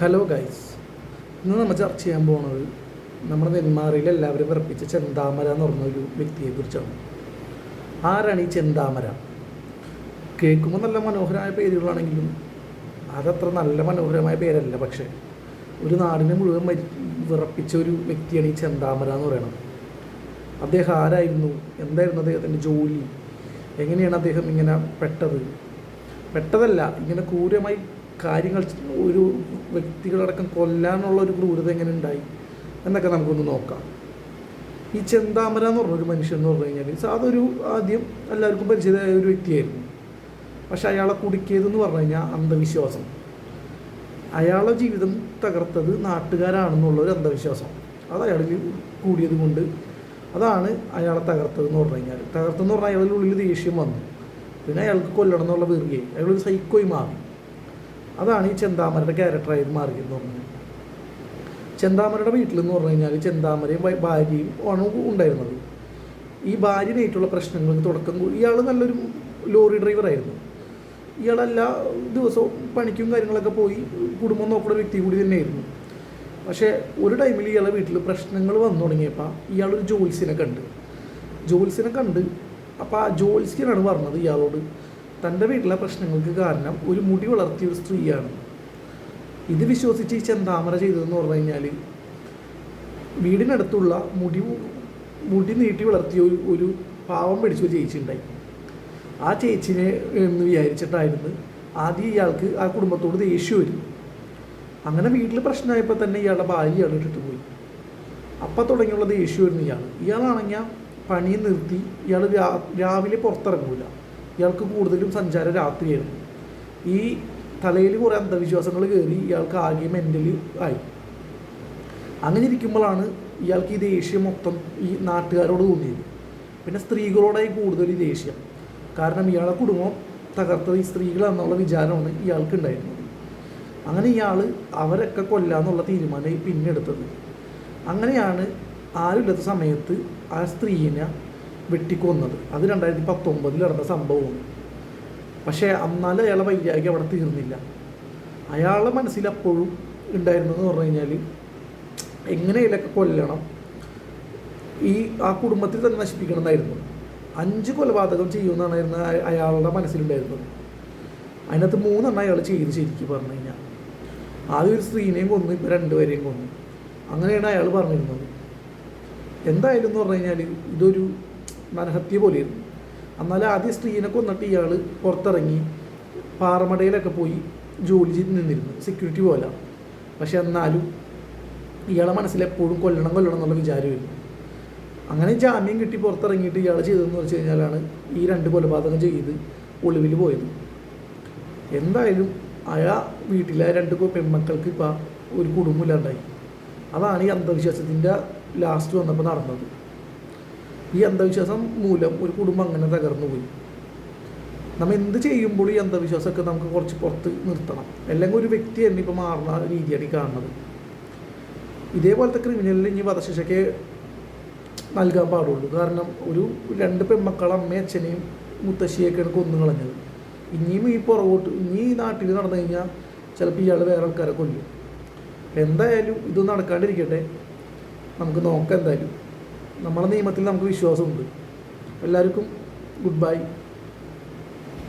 Hello guys ഇന്ന് നമ്മൾ ചർച്ച ചെയ്യാൻ പോകുന്നത് നമ്മുടെ നെന്മാറയിൽ എല്ലാവരും വിറപ്പിച്ച ചെന്താമര എന്ന് പറഞ്ഞ ഒരു വ്യക്തിയെക്കുറിച്ചാണ് ആരാണ് ഈ ചെന്താമര? കേൾക്കുമ്പോൾ നല്ല മനോഹരമായ പേരുകളാണെങ്കിലും അതത്ര നല്ല മനോഹരമായ പേരല്ല പക്ഷേ ഒരു നാടിനെ മുഴുവൻ മരി വിറപ്പിച്ച ഒരു വ്യക്തിയാണ് ഈ ചെന്താമര എന്ന് പറയുന്നത് അദ്ദേഹം ആരായിരുന്നു? എന്തായിരുന്നു അദ്ദേഹത്തിന്റെ ജോലി? എങ്ങനെയാണ് അദ്ദേഹം ഇങ്ങനെ പെട്ടത്? പെട്ടതല്ല ഇങ്ങനെ ക്രൂരമായി കാര്യങ്ങൾ ഒരു വ്യക്തികളടക്കം കൊല്ലാനുള്ള ഒരു ക്രൂരത എങ്ങനെ ഉണ്ടായി? എന്നൊക്കെ നമുക്കൊന്ന് നോക്കാം. ഈ ചെന്താമര എന്ന് പറഞ്ഞൊരു മനുഷ്യൻ എന്ന് പറഞ്ഞു കഴിഞ്ഞാൽ സാതൊരു ആദ്യം എല്ലാവർക്കും പരിചിതമായ ഒരു വ്യക്തിയായിരുന്നു. പക്ഷെ അയാളെ കുടുക്കിയതെന്ന് പറഞ്ഞു കഴിഞ്ഞാൽ അന്ധവിശ്വാസം. അയാളെ ജീവിതം തകർത്തത് നാട്ടുകാരാണെന്നുള്ള ഒരു അന്ധവിശ്വാസം. അത് അയാളിൽ കൂടിയത് കൊണ്ട് അതാണ് അയാളെ തകർത്തതെന്ന് പറഞ്ഞു കഴിഞ്ഞാൽ തകർത്തെന്ന് പറഞ്ഞാൽ അയാളുടെ ഉള്ളിൽ ദേഷ്യം വന്നു. പിന്നെ അയാൾക്ക് കൊല്ലണം എന്നുള്ള വെറുകയായി അയാളൊരു സൈക്കോയി മാറി. അതാണ് ഈ ചെന്താമരയുടെ ക്യാരക്ടറായി മാറിയെന്ന് പറഞ്ഞത് ചെന്താമരയുടെ വീട്ടിൽ എന്ന് പറഞ്ഞു കഴിഞ്ഞാൽ ചെന്താമരയും ഭാര്യയും ആണ് ഉണ്ടായിരുന്നത്. ഈ ഭാര്യനായിട്ടുള്ള പ്രശ്നങ്ങൾക്ക് തുടക്കം ഇയാൾ നല്ലൊരു ലോറി ഡ്രൈവറായിരുന്നു ഇയാളെല്ലാ ദിവസവും പണിക്കും കാര്യങ്ങളൊക്കെ പോയി കുടുംബം നോക്കുന്ന വ്യക്തി കൂടി തന്നെയായിരുന്നു. പക്ഷേ ഒരു ടൈമിൽ ഇയാളെ വീട്ടിൽ പ്രശ്നങ്ങൾ വന്നു തുടങ്ങിയപ്പോൾ ഇയാളൊരു ജോൽസിനെ കണ്ട്. ജോൽസിനെ കണ്ട് അപ്പോൾ ആ ജോൽസിനാണ് പറഞ്ഞത് ഇയാളോട് തന്റെ വീട്ടിലെ പ്രശ്നങ്ങൾക്ക് കാരണം ഒരു മുടി വളർത്തിയ ഒരു സ്ത്രീയാണ്. ഇത് വിശ്വസിച്ച് ഈ ചെന്താമര ചെയ്തതെന്ന് പറഞ്ഞു കഴിഞ്ഞാൽ വീടിനടുത്തുള്ള മുടി മുടി നീട്ടി വളർത്തിയ ഒരു ഒരു പാവം പിടിച്ച ഒരു ചേച്ചി ഉണ്ടായി ആ ചേച്ചിനെ എന്ന് വിചാരിച്ചിട്ടായിരുന്നു ആദ്യം ഇയാൾക്ക് ആ കുടുംബത്തോട് ദേഷ്യം വരും. അങ്ങനെ വീട്ടിൽ പ്രശ്നമായപ്പോൾ തന്നെ ഇയാളുടെ ഭാര്യ ഇയാൾ ഇട്ടിട്ട് പോയി. അപ്പം തുടങ്ങിയുള്ള ദേഷ്യമായിരുന്നു ഇയാൾ ഇയാളാണെങ്കിൽ പണി നിർത്തി ഇയാൾ രാവിലെ പുറത്തിറങ്ങൂല. ഇയാൾക്ക് കൂടുതലും സഞ്ചാരം രാത്രിയായിരുന്നു. ഈ തലയിൽ കുറേ അന്ധവിശ്വാസങ്ങൾ കയറി ഇയാൾക്ക് ആകെ മെന്റലി ആയി. അങ്ങനെ ഇരിക്കുമ്പോഴാണ് ഇയാൾക്ക് ഈ ദേഷ്യം മൊത്തം ഈ നാട്ടുകാരോട് തോന്നിയത്. പിന്നെ സ്ത്രീകളോടായി കൂടുതൽ ഈ ദേഷ്യം. കാരണം ഇയാളെ കുടുംബം തകർത്തത് ഈ സ്ത്രീകളെന്നുള്ള വിചാരമാണ് ഇയാൾക്ക് ഉണ്ടായിരുന്നത് അങ്ങനെ ഇയാൾ അവരൊക്കെ കൊല്ലാന്നുള്ള തീരുമാനമായി പിന്നെ എടുത്തത് അങ്ങനെയാണ് ആരുമില്ലാത്ത സമയത്ത് ആ സ്ത്രീനെ വെട്ടിക്കൊന്നത്. അത് രണ്ടായിരത്തി പത്തൊമ്പതിൽ നടന്ന സംഭവമാണ് പക്ഷേ അന്നാലും അയാളെ വൈരാഗ്യം അവിടെ തീർന്നില്ല. അയാളുടെ മനസ്സിൽ അപ്പോഴും ഉണ്ടായിരുന്നതെന്ന് പറഞ്ഞു കഴിഞ്ഞാൽ എങ്ങനെയൊക്കെ കൊല്ലണം? ഈ ആ കുടുംബത്തിൽ തന്നെ നശിപ്പിക്കണം എന്നായിരുന്നു അഞ്ച് കൊലപാതകം ചെയ്യുമെന്നാണ് അയ- അയാളുടെ മനസ്സിലുണ്ടായിരുന്നത്. അതിനകത്ത് മൂന്നെണ്ണം അയാൾ ചെയ്ത് ശരിക്കും പറഞ്ഞു കഴിഞ്ഞാൽ ആദ്യം ഒരു സ്ത്രീനെയും കൊന്നു ഇപ്പോൾ രണ്ടുപേരെയും കൊന്നു. അങ്ങനെയാണ് അയാൾ പറഞ്ഞിരുന്നത്. എന്തായാലും എന്ന് പറഞ്ഞു കഴിഞ്ഞാൽ ഇതൊരു നരഹത്യ പോലെയായിരുന്നു എന്നാലും ആദ്യം സ്ത്രീനെ കൊന്നിട്ട് ഇയാൾ പുറത്തിറങ്ങി പാറമടയിലൊക്കെ പോയി ജോലി ചെയ്ത് നിന്നിരുന്നു സെക്യൂരിറ്റി പോലെ പക്ഷെ എന്നാലും ഇയാളെ മനസ്സിൽ എപ്പോഴും കൊല്ലണം കൊല്ലണം എന്നുള്ള വിചാരമായിരുന്നു അങ്ങനെ ജാമ്യം കിട്ടി പുറത്തിറങ്ങിയിട്ട് ഇയാൾ ചെയ്തതെന്ന് വെച്ച് കഴിഞ്ഞാലാണ് ഈ രണ്ട് കൊലപാതകം ചെയ്ത് ഒളിവിൽ പോയത്. എന്തായാലും അയാൾ വീട്ടിലെ രണ്ട് പെൺമക്കൾക്ക് ഇപ്പം ഒരു കുടുംബമില്ലാണ്ടായി അതാണ് ഈ അന്ധവിശ്വാസത്തിന്റെ ലാസ്റ്റ് വന്നപ്പോൾ നടന്നത്. ഈ അന്ധവിശ്വാസം മൂലം ഒരു കുടുംബം അങ്ങനെ തകർന്നു പോയി. നമ്മൾ എന്ത് ചെയ്യുമ്പോൾ ഈ അന്ധവിശ്വാസമൊക്കെ നമുക്ക് കുറച്ച് പുറത്ത് നിർത്തണം. അല്ലെങ്കിൽ ഒരു വ്യക്തി തന്നെ ഇപ്പോൾ മാറുന്ന രീതിയാണ് ഈ കാണുന്നത്. ഇതേപോലത്തെ ക്രിമിനലിന് ഇനി വധശിക്ഷയ്ക്ക് നൽകാൻ പാടുള്ളൂ. കാരണം ഒരു രണ്ട് പെൺമക്കളെ അമ്മയും അച്ഛനെയും മുത്തശ്ശിയൊക്കെയാണ് കൊന്നു കളഞ്ഞത്. ഇനിയും ഈ പുറകോട്ട് ഇനി ഈ നാട്ടിൽ നടന്നു കഴിഞ്ഞാൽ ചിലപ്പോൾ ഇയാൾ വേറെ ആൾക്കാരെ കൊല്ലും. എന്തായാലും ഇത് നടക്കാണ്ടിരിക്കട്ടെ. നമുക്ക് നോക്കാം എന്തായാലും. നമ്മളെ നിയമത്തിൽ നമുക്ക് വിശ്വാസമുണ്ട്. എല്ലാവർക്കും ഗുഡ് ബൈ